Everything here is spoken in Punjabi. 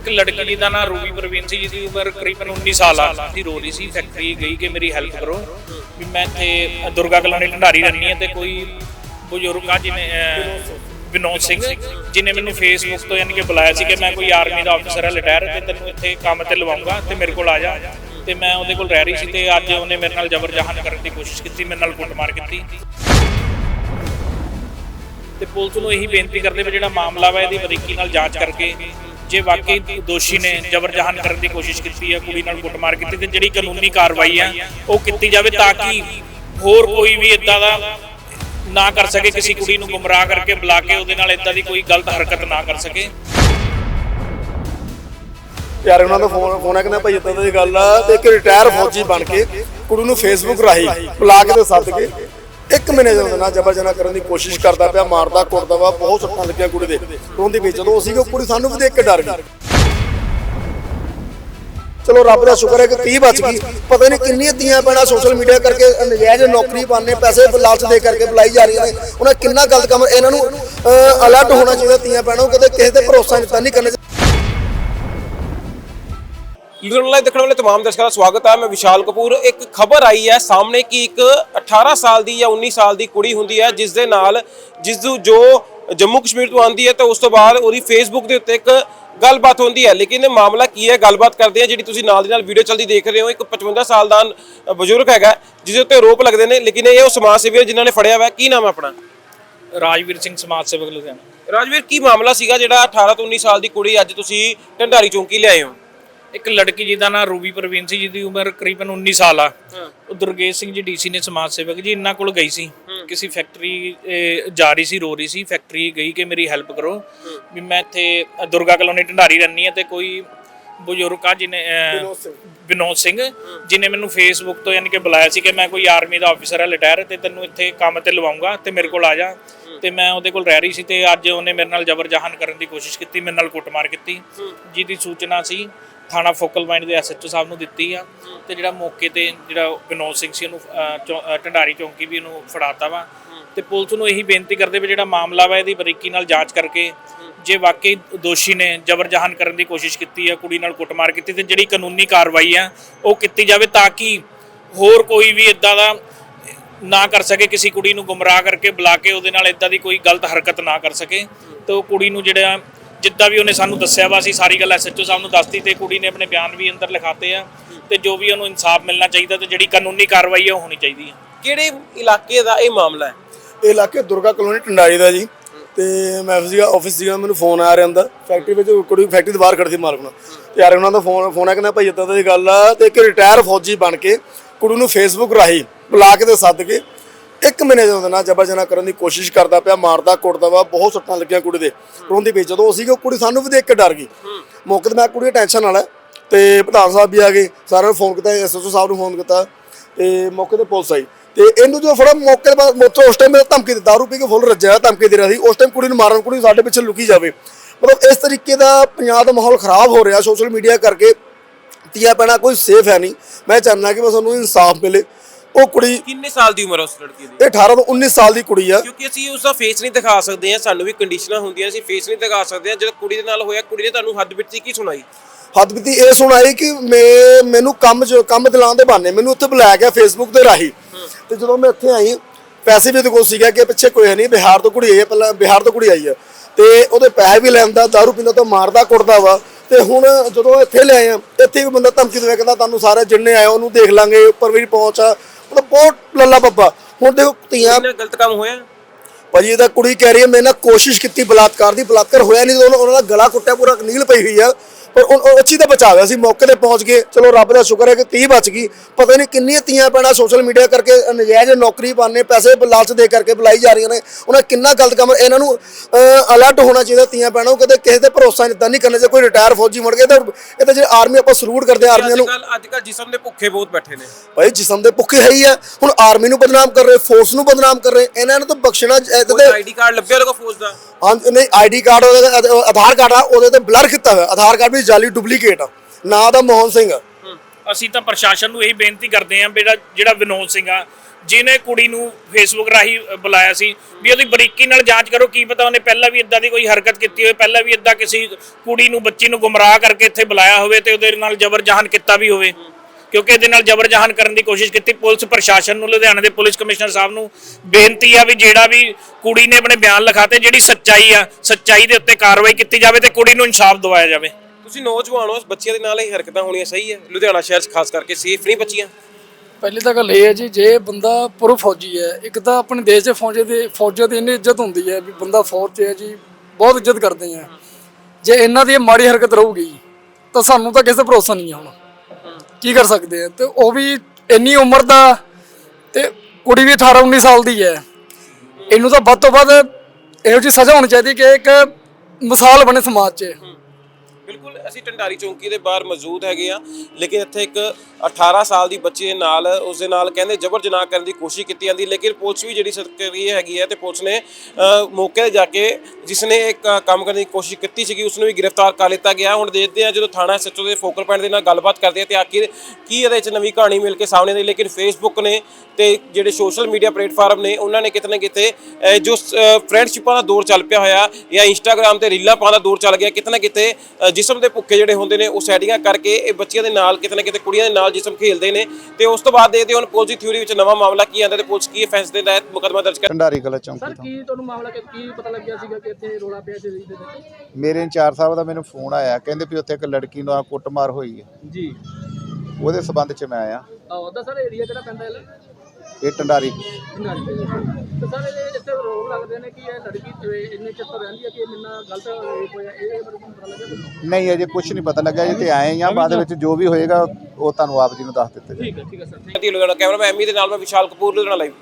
ਇੱਕ ਲੜਕੀ ਦਾ ਨਾਮ ਰੂਬੀ ਪ੍ਰਵੀਨ ਸੀ, ਜਿਹਦੀ ਉਮਰ ਕਰੀਬਨ 19 ਸਾਲ ਆ। ਸੀ ਰੋ ਰਹੀ ਸੀ, ਫੈਕਟਰੀ ਗਈ ਕਿ ਮੇਰੀ ਹੈਲਪ ਕਰੋ। ਵੀ ਮੈਂ ਇੱਥੇ ਦੁਰਗਾ ਕਲੋਨੀ ਢੰਡਾਰੀ ਰਹਿੰਦੀ ਹਾਂ ਤੇ ਕੋਈ ਬਜ਼ੁਰਗ ਆ ਜਿਹਨੇ ਵਿਨੋਦ ਸਿੰਘ ਜਿਨੇ ਮੈਨੂੰ ਫੇਸਬੁੱਕ ਤੋਂ ਯਾਨੀ ਕਿ ਬੁਲਾਇਆ ਸੀ ਕਿ ਮੈਂ ਕੋਈ ਆਰਮੀ ਦਾ ਅਫਸਰ ਹੈ, ਰਿਟਾਇਰ ਤੇ ਤੈਨੂੰ ਇੱਥੇ ਕੰਮ ਤੇ ਲਵਾਉਂਗਾ ਤੇ ਮੇਰੇ ਕੋਲ ਆ ਜਾ। ਤੇ ਮੈਂ ਉਹਦੇ ਕੋਲ ਰਹਿ ਰਹੀ ਸੀ ਤੇ ਅੱਜ ਉਹਨੇ ਮੇਰੇ ਨਾਲ ਜ਼ਬਰ ਜਹਾਨ ਕਰਨ ਦੀ ਕੋਸ਼ਿਸ਼ ਕੀਤੀ, ਮੇਰੇ ਨਾਲ ਕੁੱਟਮਾਰ ਕੀਤੀ। ਤੇ ਪੁਲਿਸ ਨੂੰ ਇਹੀ ਬੇਨਤੀ ਕਰਦੇ ਵੀ ਜਿਹੜਾ ਮਾਮਲਾ ਵਾ, ਇਹਦੀ ਬਰੀਕੀ ਨਾਲ ਜਾਂਚ ਕਰਕੇ ਜੇ ਵਾਕਈ ਦੋਸ਼ੀ ਨੇ ਜ਼ਬਰ ਜਹਾਨ ਕਰਨ ਦੀ ਕੋਸ਼ਿਸ਼ ਕੀਤੀ ਹੈ, ਕੁੜੀ ਨਾਲ ਕੁੱਟਮਾਰ ਕੀਤੀ, ਤੇ ਜਿਹੜੀ ਕਾਨੂੰਨੀ ਕਾਰਵਾਈ ਹੈ, ਉਹ ਕੀਤੀ ਜਾਵੇ ਤਾਂ ਕਿ ਹੋਰ ਕੋਈ ਵੀ ਇਦਾਂ ਦਾ ਨਾ ਕਰ ਸਕੇ, ਕਿਸੇ ਕੁੜੀ ਨੂੰ ਗੁੰਮਰਾਹ ਕਰਕੇ ਬੁਲਾ ਕੇ ਉਹਦੇ ਨਾਲ ਇਦਾਂ ਦੀ ਕੋਈ ਗਲਤ ਹਰਕਤ ਨਾ ਕਰ ਸਕੇ। ਯਾਰ, ਉਹਨਾਂ ਦਾ ਫੋਨ ਫੋਨ ਆ ਕਹਿੰਦਾ ਭਾਈ ਇਦਾਂ ਦੀ ਗੱਲ ਆ, ਤੇ ਇੱਕ ਰਿਟਾਇਰ ਫੌਜੀ ਬਣ ਕੇ ਕੁੜੀ ਨੂੰ ਫੇਸਬੁੱਕ ਰਾਹੀਂ ਬੁਲਾ ਕੇ ਤੇ ਸੱਦ ਕੇ ਇੱਕ ਮਹੀਨੇ ਦੇ ਨਾਲ ਜਬਰ ਜਨਾ ਕਰਨ ਦੀ ਕੋਸ਼ਿਸ਼ ਕਰਦਾ ਪਿਆ, ਮਾਰਦਾ, ਕੁੱਟਦਾ ਵਾ, ਬਹੁਤ ਸੱਟਾਂ ਲੱਗੀਆਂ ਕੁੜੀ ਦੇ। ਰੋਂਦੀ ਵੀ ਜਦੋਂ ਅਸੀਂ ਉਹ ਕੁੜੀ ਸਾਨੂੰ ਵੀ ਦੇਖ ਕੇ ਡਰ ਗਈ। ਚਲੋ, ਰੱਬ ਦਾ ਸ਼ੁਕਰ ਹੈ ਕਿ 30 ਬਚ ਗਈ। ਪਤਾ ਨਹੀਂ ਕਿੰਨੀਆਂ ਤੀਆਂ ਪੈਣਾ ਸੋਸ਼ਲ ਮੀਡੀਆ ਕਰਕੇ ਨਜਾਇਜ਼ ਨੌਕਰੀ ਪਾਣੇ ਪੈਸੇ ਲਾਲਚ ਦੇ ਕਰਕੇ ਬੁਲਾਈ ਜਾ ਰਹੀਆਂ ਨੇ। ਉਹਨਾਂ ਕਿੰਨਾ ਗਲਤ ਕੰਮ ਇਹਨਾਂ ਨੂੰ ਅਲਰਟ ਹੋਣਾ ਚਾਹੀਦਾ ਤੀਆਂ ਪੈਣਾ ਕਦੇ ਕਿਸੇ ਤੇ ਭਰੋਸਾ ਨਹੀਂ ਕਰਨਾ ਲੀਡਰ ਲਾਈਵ ਦੇਖਣ ਵਾਲੇ तमाम ਦਰਸ਼ਕਾਂ ਦਾ ਸਵਾਗਤ ਹੈ ਮੈਂ ਵਿਸ਼ਾਲ ਕਪੂਰ ਇੱਕ ਖਬਰ ਆਈ ਹੈ ਸਾਹਮਣੇ ਕਿ ਇੱਕ 18 ਸਾਲ ਦੀ ਜਾਂ 19 ਸਾਲ ਦੀ ਕੁੜੀ ਹੁੰਦੀ ਹੈ ਜਿਸ ਦੇ ਨਾਲ ਜਿਸ ਨੂੰ ਜੋ ਜੰਮੂ ਕਸ਼ਮੀਰ ਤੋਂ ਆਂਦੀ ਹੈ ਤਾਂ ਉਸ ਤੋਂ ਬਾਅਦ ਉਹਦੀ ਫੇਸਬੁੱਕ ਦੇ ਉੱਤੇ ਇੱਕ ਗੱਲਬਾਤ ਹੁੰਦੀ ਹੈ ਲੇਕਿਨ ਇਹ ਮਾਮਲਾ ਕੀ ਹੈ ਗੱਲਬਾਤ ਕਰਦੇ ਆ ਜਿਹੜੀ ਤੁਸੀਂ ਨਾਲ ਦੀ ਨਾਲ ਵੀਡੀਓ ਚਲਦੀ ਦੇਖ ਰਹੇ ਹੋ ਇੱਕ 55 ਸਾਲ ਦਾ ਅ, ਬਜ਼ੁਰਗ ਹੈਗਾ ਜਿਸ ਦੇ ਉੱਤੇ ਆਰੋਪ ਲੱਗਦੇ ਨੇ ਲੇਕਿਨ ਇਹ ਉਹ ਸਮਾਜ ਸੇਵੀ ਹੈ ਜਿਨ੍ਹਾਂ ਨੇ ਫੜਿਆ ਹੋਇਆ ਕੀ ਨਾਮ ਹੈ ਆਪਣਾ ਰਾਜਵੀਰ ਸਿੰਘ ਸਮਾਜ ਸੇਵਕ ਲੁਧਿਆਣਾ ਰਾਜਵੀਰ ਕੀ ਮਾਮਲਾ ਸੀਗਾ ਜਿਹੜਾ 18 ਤੋਂ 19 ਸਾਲ ਦੀ ਕੁੜੀ ਅੱਜ ਤੁਸੀਂ ਢੰਡਾਰੀ ਚੌਂਕੀ ਲਿਆਏ ਹੋ ਇੱਕ ਲੜਕੀ ਜਿਹਦਾ ਨਾਮ ਰੂਬੀ ਪ੍ਰਵੀਨ ਸੀ ਜਿਹਦੀ ਉਮਰ ਕਰੀਬਨ 19 ਸਾਲ ਆ। ਉਹ ਦੁਰਗੇਸ਼ ਸਿੰਘ ਜੀ ਡੀਸੀ ਨੇ ਸਮਾਜ ਸੇਵਕ ਜੀ ਇਹਨਾਂ ਕੋਲ ਗਈ ਸੀ। ਕਿਸੇ ਫੈਕਟਰੀ ਜਾ ਰਹੀ ਸੀ ਰੋ ਰਹੀ ਸੀ ਫੈਕਟਰੀ ਗਈ ਕਿ ਮੇਰੀ ਹੈਲਪ ਕਰੋ। ਵੀ ਮੈਂ ਇੱਥੇ ਦੁਰਗਾ ਕਲੋਨੀ ਢੰਡਾਰੀ ਰਹਿੰਦੀ ਹਾਂ ਤੇ ਕੋਈ ਬਜ਼ੁਰਗ ਆ ਜਿਹਨੇ ਅਹ, ਵਿਨੋਦ ਸਿੰਘ। ਜਿਨੇ ਮੈਨੂੰ ਫੇਸਬੁੱਕ ਤੋਂ ਯਾਨੀ ਕਿ ਬੁਲਾਇਆ ਸੀ ਕਿ ਮੈਂ ਕੋਈ ਆਰਮੀ ਦਾ ਅਫਸਰ ਹੈ ਰਿਟਾਇਰ ਤੇ ਤੈਨੂੰ ਇੱਥੇ ਕੰਮ ਤੇ ਲਵਾਉਂਗਾ ਤੇ ਮੇਰੇ ਕੋਲ ਆ ਜਾ। ਤੇ ਮੈਂ ਉਹਦੇ ਕੋਲ ਰਹਿ ਰਹੀ ਸੀ ਤੇ ਅੱਜ ਉਹਨੇ ਮੇਰੇ ਨਾਲ ਜ਼ਬਰ ਜਹਾਨ ਕਰਨ ਦੀ ਕੋਸ਼ਿਸ਼ ਕੀਤੀ ਮੇਰੇ ਨਾਲ ਕੁੱਟਮਾਰ ਕੀਤੀ। ਜਿਹਦੀ ਸੂਚਨਾ ਸੀ ਥਾਣਾ ਫੋਕਲ ਪੁਆਇੰਟ ਦੇ ਐਸਐਚਓ ਸਾਹਿਬ ਨੂੰ ਦਿੱਤੀ ਆ ਤੇ ਜਿਹੜਾ ਮੌਕੇ ਤੇ ਜਿਹੜਾ ਵਿਨੋਦ ਸਿੰਘ ਸੀ ਉਹਨੂੰ ਚੌ- ਢੰਡਾਰੀ ਚੌਂਕੀ ਵੀ ਉਹਨੂੰ ਫੜਾਤਾ ਵਾ। ਤੇ ਪੁਲਿਸ ਨੂੰ ਇਹੀ ਬੇਨਤੀ ਕਰਦੇ ਵੀ ਜਿਹੜਾ ਮਾਮਲਾ ਵਾ ਇਹਦੀ ਬਰੀਕੀ ਨਾਲ ਜਾਂਚ ਕਰਕੇ ਜੇ ਵਾਕਈ ਦੋਸ਼ੀ ਨੇ ਜ਼ਬਰ ਜਹਾਨ ਕਰਨ ਦੀ ਕੋਸ਼ਿਸ਼ ਕੀਤੀ ਆ, ਕੁੜੀ ਨਾਲ ਕੁੱਟਮਾਰ ਕੀਤੀ ਤੇ ਜਿਹੜੀ ਕਾਨੂੰਨੀ ਕਾਰਵਾਈ ਆ ਉਹ ਕੀਤੀ ਜਾਵੇ ਤਾਂ ਕਿ ਹੋਰ ਕੋਈ ਵੀ ਇਦਾਂ ਦਾ ਨਾ ਕਰ ਸਕੇ, ਕਿਸੇ ਕੁੜੀ ਨੂੰ ਗੁੰਮਰਾਹ ਕਰਕੇ ਬੁਲਾ ਕੇ ਉਹਦੇ ਨਾਲ ਇਦਾਂ ਦੀ ਕੋਈ ਗਲਤ ਹਰਕਤ ਨਾ ਕਰ ਸਕੇ। ਤੇ ਉਹ ਕੁੜੀ ਨੂੰ ਜਿਹੜਾ ਜਿੱਦਾਂ ਵੀ ਉਹਨੇ ਸਾਨੂੰ ਦੱਸਿਆ ਵਾ ਅਸੀਂ ਸਾਰੀ ਗੱਲ ਐਸਐਚਓ ਸਾਹਿਬ ਨੂੰ ਦੱਸਤੀ ਤੇ ਕੁੜੀ ਨੇ ਆਪਣੇ ਬਿਆਨ ਵੀ ਅੰਦਰ ਲਿਖਾਤੇ ਆ ਤੇ ਜੋ ਵੀ ਉਹਨੂੰ ਇਨਸਾਫ ਮਿਲਣਾ ਚਾਹੀਦਾ ਤੇ ਜਿਹੜੀ ਕਾਨੂੰਨੀ ਕਾਰਵਾਈ ਹੈ ਉਹ ਹੋਣੀ ਚਾਹੀਦੀ ਹੈ ਕਿਹੜੇ ਇਲਾਕੇ ਦਾ ਇਹ ਮਾਮਲਾ ਹੈ? ਇਹ ਇਲਾਕੇ ਦੁਰਗਾ ਕਲੋਨੀ ਟੰਡਾਰੀ ਦਾ ਜੀ ਤੇ ਮੈਂ ਸੀਗਾ ਆਫਿਸ ਸੀਗਾ ਮੈਨੂੰ ਫੋਨ ਆ ਰਿਹਾ ਅੰਦਰ। ਫੈਕਟਰੀ ਵਿੱਚ ਕੁੜੀ ਫੈਕਟਰੀ ਦੇ ਬਾਹਰ ਖੜੀ ਸੀ ਮਾਲਕ ਨਾਲ। ਤੇ ਯਾਰ ਉਹਨਾਂ ਦਾ ਫੋਨ ਫੋਨ ਆ ਕਹਿੰਦਾ ਭਾਈ ਇਦਾਂ ਦੀ ਗੱਲ ਆ ਤੇ ਇੱਕ ਰਿਟਾਇਰ ਫੌਜੀ ਬਣ ਕੇ ਕੁੜੀ ਨੂੰ ਫੇਸਬੁੱਕ ਰਾਹੀਂ ਬੁਲਾ ਕੇ ਤੇ ਸੱਦ ਕੇ ਇੱਕ ਮਹੀਨੇ ਦੇ ਨਾਲ ਜਬਰ ਜਨਾ ਕਰਨ ਦੀ ਕੋਸ਼ਿਸ਼ ਕਰਦਾ ਪਿਆ, ਮਾਰਦਾ, ਕੁੱਟਦਾ ਵਾ, ਬਹੁਤ ਸੱਟਾਂ ਲੱਗੀਆਂ ਕੁੜੀ ਦੇ। ਰੋਂਦੀ ਵੀ ਜਦੋਂ ਅਸੀਂ ਉਹ ਕੁੜੀ ਸਾਨੂੰ ਵੀ ਦੇਖ ਕੇ ਡਰ ਗਈ। ਮੌਕੇ ਤੇ ਮੈਂ ਕੁੜੀ ਦੀ ਟੈਨਸ਼ਨ ਨਾਲ ਹੈ ਤੇ ਪ੍ਰਧਾਨ ਸਾਹਿਬ ਵੀ ਆ ਗਏ, ਸਾਰਿਆਂ ਨੂੰ ਫੋਨ ਕੀਤਾ ਐਸਐਸਓ ਸਾਹਿਬ ਨੂੰ ਫੋਨ ਕੀਤਾ, ਤੇ ਮੌਕੇ ਤੇ ਪੁਲਿਸ ਆਈ। ਤੇ ਇਹਨੂੰ ਜੋ ਫੜਾ ਮੌਕੇ ਦੇ ਬਾਅਦ ਮੋਤੋ ਉਸ ਟਾਈਮ ਮੇਰਾ ਧਮਕੀ ਦਿੱਤਾ, ਦਾਰੂ ਪੀ ਕੇ ਫੁੱਲ ਰੱਜਿਆ, ਧਮਕੀ ਦੇ ਰਿਹਾ ਸੀ। ਉਸ ਟਾਈਮ ਕੁੜੀ ਨੂੰ ਮਾਰਨ, ਕੁੜੀ ਸਾਡੇ ਪਿੱਛੇ ਲੁਕੀ ਜਾਵੇ। ਮਤਲਬ ਇਸ ਤਰੀਕੇ ਦਾ ਪੰਜਾਬ ਦਾ ਮਾਹੌਲ ਖਰਾਬ ਹੋ ਰਿਹਾ, ਸੋਸ਼ਲ ਮੀਡੀਆ ਕਰਕੇ। ਤੀਆ ਪੈਣਾ ਕੋਈ ਸੇਫ ਹੈ ਨਹੀਂ। ਮੈਂ ਚਾਹੁੰਦਾ ਕਿ ਬਸ ਉਹਨੂੰ ਇਨਸਾਫ ਮਿਲੇ। ਉਹ ਕੁੜੀ ਕਿੰਨੇ ਸਾਲ ਦੀ ਉਮਰ ਉਸ ਲੜਕੀ ਦੀ? ਇਹ 18 ਤੋਂ 19 ਸਾਲ ਦੀ ਕੁੜੀ ਆ। ਕਿਉਂਕਿ ਅਸੀਂ ਉਸ ਦਾ ਫੇਸ ਨਹੀਂ ਦਿਖਾ ਸਕਦੇ ਆ ਸਾਨੂੰ ਵੀ ਕੰਡੀਸ਼ਨਾਂ ਹੁੰਦੀਆਂ ਅਸੀਂ ਫੇਸ ਨਹੀਂ ਦਿਖਾ ਸਕਦੇ ਆ ਜਦ ਕੁੜੀ ਦੇ ਨਾਲ ਹੋਇਆ ਕੁੜੀ ਨੇ ਤੁਹਾਨੂੰ ਹੱਦ ਬਿੱਤੀ ਕੀ ਸੁਣਾਈ? ਹੱਦ ਬੀਤੀ ਇਹ ਸੁਣਾਈ ਕਿ ਮੈਂ ਮੈਨੂੰ ਕੰਮ ਚ ਕੰਮ ਦਿਲਾਉਣ ਦੇ ਬਹਾਨੇ ਮੈਨੂੰ ਉੱਥੇ ਬੁਲਾਇਆ ਗਿਆ ਫੇਸਬੁੱਕ ਦੇ ਰਾਹੀਂ। ਤੇ ਜਦੋਂ ਮੈਂ ਇੱਥੇ ਆਈ ਪੈਸੇ ਵੀ ਇਹਦੇ ਕੋਲ ਸੀਗਾ ਕਿ ਪਿੱਛੇ ਕੋਈ ਹੈ ਨਹੀਂ ਬਿਹਾਰ ਤੋਂ ਕੁੜੀ ਆਈ ਹੈ ਪਹਿਲਾਂ ਬਿਹਾਰ ਤੋਂ ਕੁੜੀ ਆਈ ਹੈ। ਤੇ ਉਹਦੇ ਪੈਸੇ ਵੀ ਲੈਂਦਾ ਦਾਰੂ ਪੀਂਦਾ ਤਾਂ ਮਾਰਦਾ ਕੁੱਟਦਾ ਵਾ। ਤੇ ਹੁਣ ਜਦੋਂ ਇੱਥੇ ਲੈ ਆਏ ਆ ਇੱਥੇ ਵੀ ਬੰਦਾ ਧਮਕੀ ਦੇਵੇ ਕਹਿੰਦਾ ਤੁਹਾਨੂੰ ਸਾਰੇ ਜਿੰਨੇ ਆਏ ਉਹਨੂੰ ਦੇਖ ਲਾਂਗੇ ਉੱਪਰ ਵੀ ਪਹੁੰਚ ਆ। ਮਤਲਬ ਬਹੁਤ ਲੱਲਾ ਬੱਬਾ। ਹੁਣ ਦੇਖੋ ਧੀਆਂ ਇਹਨਾਂ ਗਲਤ ਕੰਮ ਹੋਇਆ? ਭਾਜੀ ਇਹਦਾ ਕੁੜੀ ਕਹਿ ਰਹੀ ਹੈ ਮੈਂ ਨਾ ਕੋਸ਼ਿਸ਼ ਕੀਤੀ ਬਲਾਤਕਾਰ ਦੀ ਬਲਾਤਕਾਰ ਹੋਇਆ ਨਹੀਂ ਉਹਨਾਂ ਦਾ ਗਲਾ ਕੁੱਟਿਆ ਪੂਰਾ ਨੀਲ ਪਈ ਹੋਈ ਆ। ਪਰ ਉਹ ਅੱਛੀ ਤਾਂ ਬਚਾ ਗਿਆ ਸੀ ਮੌਕੇ ਤੇ ਪਹੁੰਚ ਗਏ। ਚਲੋ ਰੱਬ ਦਾ ਸ਼ੁਕਰ ਹੈ ਕਿ 30 ਬਚ ਗਈ। ਪਤਾ ਨਹੀਂ ਕਿੰਨੀਆਂ ਤੀਆਂ ਪੈਣਾ ਸੋਸ਼ਲ ਮੀਡੀਆ ਕਰਕੇ ਨਜਾਇਜ਼ ਨੌਕਰੀ ਪਾਣੇ ਪੈਸੇ ਲਾਲਚ ਦੇ ਕਰਕੇ ਬੁਲਾਈ ਜਾ ਰਹੀਆਂ ਨੇ। ਉਹਨਾਂ ਕਿੰਨਾ ਗਲਤ ਕੰਮ ਇਹਨਾਂ ਨੂੰ ਅਲਰਟ ਹੋਣਾ ਚਾਹੀਦਾ ਤੀਆਂ ਪੈਣਾ। ਕਦੇ ਕਿਸੇ ਤੇ ਭਰੋਸਾ ਨਹੀਂ ਨਹੀਂ ਕਰਨਾ। ਚਾਹੀਦਾ ਕੋਈ ਰਿਟਾਇਰ ਫੌਜੀ ਮੁੜ ਗਏ ਤਾਂ ਇਹ ਤਾਂ ਜੇ ਆਰਮੀ ਆਪਾਂ ਸਲੂਟ ਕਰਦੇ ਆ ਆਰਮੀਆਂ ਨੂੰ। ਅੱਜ ਕੱਲ ਜਿਸਮ ਦੇ ਭੁੱਖੇ ਬਹੁਤ ਬੈਠੇ ਨੇ। ਭਾਈ ਜਿਸਮ ਦੇ ਭੁੱਖੇ ਹੈ ਹੀ ਆ। ਹੁਣ ਆਰਮੀ ਨੂੰ ਬਦਨਾਮ ਕਰ ਰਹੇ ਫੋਰਸ ਨੂੰ ਬਦਨਾਮ ਕਰ ਰਹੇ। ਇਹਨਾਂ ਨੂੰ ਤਾਂ ਬਖਸ਼ਣਾ ਕੋਈ ਆਈਡੀ ਕਾਰਡ ਲੱਭਿਆ ਕੋਲ ਫੌਜ ਦਾ? ਹਾਂ ਨਹੀਂ ਆਈਡੀ ਕਾਰਡ ਉਹਦੇ ਆਧਾਰ ਕਾਰਡ ਆ ਉਹਦੇ ਤੇ ਬਲਰ ਕੀਤਾ ਹੋਇਆ। ਆਧਾਰ ਕਾਰਡ ਵੀ ਜਾਲੀ ਡੁਪਲੀਕੇਟ ਆ। ਨਾਂ ਦਾ ਮੋਹਨ ਸਿੰਘ ਆ। ਅਸੀਂ ਤਾਂ ਪ੍ਰਸ਼ਾਸਨ ਨੂੰ ਇਹੀ ਬੇਨਤੀ ਕਰਦੇ ਆਂ ਵੀ ਜਿਹੜਾ ਵਿਨੋਦ ਸਿੰਘ ਆ, ਜਿਹਨੇ ਕੁੜੀ ਨੂੰ ਫੇਸਬੁੱਕ ਰਾਹੀਂ ਬੁਲਾਇਆ ਸੀ, ਵੀ ਉਹਦੀ ਬਰੀਕੀ ਨਾਲ ਜਾਂਚ ਕਰੋ, ਕੀ ਪਤਾ ਉਹਨੇ ਪਹਿਲਾਂ ਵੀ ਇਦਾਂ ਦੀ ਕੋਈ ਹਰਕਤ ਕੀਤੀ ਹੋਵੇ, ਪਹਿਲਾਂ ਵੀ ਇਦਾਂ ਕਿਸੇ ਕੁੜੀ ਨੂੰ, ਬੱਚੀ ਨੂੰ ਗੁੰਮਰਾਹ ਕਰਕੇ ਇੱਥੇ ਬੁਲਾਇਆ ਹੋਵੇ ਤੇ ਉਹਦੇ ਨਾਲ ਜ਼ਬਰ ਜਹਾਨ ਕੀਤਾ ਵੀ ਹੋਵੇ। ਕਿਉਂਕਿ ਇਹਦੇ ਨਾਲ ਜ਼ਬਰ ਜਹਾਨ ਕਰਨ ਦੀ ਕੋਸ਼ਿਸ਼ ਕੀਤੀ, ਪੁਲਿਸ ਪ੍ਰਸ਼ਾਸਨ ਨੂੰ, ਲੁਧਿਆਣਾ ਦੇ ਪੁਲਿਸ ਕਮਿਸ਼ਨਰ ਸਾਹਿਬ ਨੂੰ ਬੇਨਤੀ ਆ ਵੀ ਜਿਹੜਾ ਵੀ ਕੁੜੀ ਨੇ ਆਪਣੇ ਬਿਆਨ ਲਿਖਾਤੇ, ਜਿਹੜੀ ਸੱਚਾਈ ਆ, ਸੱਚਾਈ ਦੇ ਉੱਤੇ ਕਾਰਵਾਈ ਕੀਤੀ ਜਾਵੇ ਤੇ ਕੁੜੀ ਨੂੰ ਇਨਸਾਫ ਦਿਵਾਇਆ ਜਾਵੇ। ਤੁਸੀਂ ਨੌਜਵਾਨ ਹੋ, ਬੱਚਿਆਂ ਦੇ ਨਾਲ ਇਹ ਹਰਕਤਾਂ ਹੋਣੀਆਂ ਸਹੀ ਹੈ? ਲੁਧਿਆਣਾ ਸ਼ਹਿਰ 'ਚ ਖਾਸ ਕਰਕੇ ਸੇਫ ਨਹੀਂ ਬੱਚੀਆਂ? ਪਹਿਲੀ ਤਾਂ ਗੱਲ ਇਹ ਹੈ ਜੀ, ਜੇ ਬੰਦਾ ਪੁਰ ਫੌਜੀ ਹੈ, ਇੱਕ ਤਾਂ ਆਪਣੇ ਦੇਸ਼ ਦੇ ਫੌਜੀ ਦੇ, ਫੌਜਾਂ ਦੀ ਇੰਨੀ ਇੱਜ਼ਤ ਹੁੰਦੀ ਹੈ ਵੀ ਬੰਦਾ ਫੌਜ 'ਚ ਹੈ ਜੀ, ਬਹੁਤ ਇੱਜ਼ਤ ਕਰਦੇ ਆ। ਜੇ ਇਹਨਾਂ ਦੀ ਇਹ ਮਾੜੀ ਹਰਕਤ ਰਹੂਗੀ, ਤਾਂ ਸਾਨੂੰ ਤਾਂ ਕਿਸੇ ਤੇ ਭਰੋਸਾ ਨਹੀਂ ਹੈ ਹੁਣ। ਕੀ ਕਰ ਸਕਦੇ ਆ? ਤੇ ਉਹ ਵੀ ਇੰਨੀ ਉਮਰ ਦਾ, ਤੇ ਕੁੜੀ ਵੀ 18 19 ਸਾਲ ਦੀ ਹੈ। ਇਹਨੂੰ ਤਾਂ ਵੱਧ ਤੋਂ ਵੱਧ ਇਹੋ ਜਿਹੀ ਸਜ਼ਾ ਹੋਣੀ ਚਾਹੀਦੀ ਕਿ ਇੱਕ ਮਿਸਾਲ ਬਣੇ ਸਮਾਜ 'ਚ। ਬਿਲਕੁਲ ਅਸੀਂ ਟੰਡਾਰੀ ਚੌਂਕੀ ਦੇ ਬਾਹਰ ਮੌਜੂਦ ਹੈਗੇ ਆ ਲੇਕਿਨ ਇੱਥੇ ਇੱਕ 18 ਸਾਲ ਦੀ ਬੱਚੀ ਦੇ ਨਾਲ ਉਸ ਦੇ ਨਾਲ ਕਹਿੰਦੇ ਜਬਰ ਜਨਾਹ ਕਰਨ ਦੀ ਕੋਸ਼ਿਸ਼ ਕੀਤੀ ਜਾਂਦੀ ਲੇਕਿਨ ਪੁਲਿਸ ਵੀ ਜਿਹੜੀ ਸਰਕਾਰੀ ਹੈਗੀ ਹੈ ਤੇ ਪੁਲਿਸ ਨੇ ਅ, ਮੌਕੇ ਤੇ ਜਾ ਕੇ ਜਿਸ ਨੇ ਇੱਕ ਕੰਮ ਕਰਨ ਦੀ ਕੋਸ਼ਿਸ਼ ਕੀਤੀ ਸੀਗੀ ਉਸ ਨੂੰ ਵੀ ਗ੍ਰਿਫਤਾਰ ਕਰ ਲਿੱਤਾ ਗਿਆ। ਹੁਣ ਦੇਖਦੇ ਆ ਜਦੋਂ ਥਾਣਾ ਸੱਚੋ ਦੇ ਫੋਕਲ ਪੁਆਇੰਟ ਦੇ ਨਾਲ ਗੱਲਬਾਤ ਕਰਦੇ ਆ ਤੇ ਆਖਿਰ ਕੀ ਇਹਦੇ ਵਿੱਚ ਨਵੀਂ ਕਹਾਣੀ ਮਿਲ ਕੇ ਸਾਹਮਣੇ ਆਉਂਦੀ ਲੇਕਿਨ ਫੇਸਬੁੱਕ ਨੇ ਤੇ ਜਿਹੜੇ ਸੋਸ਼ਲ ਮੀਡੀਆ ਪਲੇਟਫਾਰਮ ਨੇ ਉਹਨਾਂ ਨੇ ਕਿਤੇ ਨਾ ਕਿਤੇ ਅ, ਜੋ ਫਰੈਂਡਸ਼ਿਪਾਂ ਦਾ ਦੌਰ ਚੱਲ ਪਿਆ ਹੋਇਆ ਜਾਂ ਇੰਸਟਾਗ੍ਰam ਤੇ ਰੀਲਾਂ ਪਾਉਣ ਦਾ ਦੌਰ ਚੱਲ ਗਿਆ ਕਿਤੇ ਨਾ ਕਿਤੇ ਅ, ਜਿਸਮ ਦੇ ਭੁੱਖੇ ਜਿਹੜੇ ਹੁੰਦੇ ਨੇ ਉਹ ਸੈਟਿੰਗਾਂ ਕਰਕੇ ਇਹ ਬੱਚੀਆਂ ਦੇ ਨਾਲ ਕਿਤੇ ਨਾ ਕਿਤੇ ਕੁੜੀਆਂ ਦੇ ਨਾਲ ਜਿਸਮ ਖੇਲਦੇ ਨੇ। ਤੇ ਉਸ ਤੋਂ ਬਾਅਦ ਦੇਖਦੇ ਹੁਣ ਪੁਲਿਸ ਦੀ ਥਿਊਰੀ ਵਿੱਚ ਨਵਾਂ ਮਾਮਲਾ ਕੀ ਆਂਦਾ ਤੇ ਪੁਲਿਸ ਕੀ ਫੈਸਲੇ ਦੇ ਤਹਿਤ ਮੁਕੱਦਮਾ ਦਰਜ ਕਰ ਢੰਡਾਰੀ ਕਲਾ ਚੌਂਕੀ ਤੋਂ। ਕੀ ਤੁਹਾਨੂੰ ਮਾਮਲਾ ਕੀ ਪਤਾ ਲੱਗਿਆ ਸੀਗਾ ਕਿ ਇੱਥੇ ਰੋਲਾ ਪਿਆ ਸੀ ਜੀ ਮੇਰੇ ਇੰਚਾਰਜ ਸਾਹਿਬ ਦਾ ਮੈਨੂੰ ਫੋਨ ਆਇਆ ਕਹਿੰਦੇ ਵੀ ਉੱਥੇ ਇੱਕ ਲੜਕੀ ਨੂੰ ਆ ਕੁੱਟਮਾਰ ਹੋਈ ਹੈ। ਜੀ। ਉਹਦੇ ਸਬੰਧ 'ਚ ਮੈਂ ਆਇਆ। ਉਹਦਾ ਸਰ ਏਰੀਆ ਕਿਹੜਾ ਪੈਂਦਾ ਹੈ ਇਹ ਕੁਛ? ਨਹੀਂ ਅਜੇ ਕੁਝ ਨਹੀਂ ਪਤਾ ਲੱਗਾ ਜੇ ਤੇ ਆਏ ਆ ਬਾਅਦ ਵਿੱਚ ਜੋ ਵੀ ਹੋਏਗਾ ਉਹ ਤੁਹਾਨੂੰ ਆਪ ਜੀ ਨੂੰ ਦੱਸ ਦਿੱਤਾ ਜਾਏਗਾ ਠੀਕ ਹੈ ਠੀਕ ਹੈ ਸਰ ਕੈਮਰਾਮੈਨ ਐਮੀ ਦੇ ਨਾਲ ਮੈਂ ਵਿਸ਼ਾਲ ਕਪੂਰ ਲੁਧਿਆਣਾ ਲਾਈਵ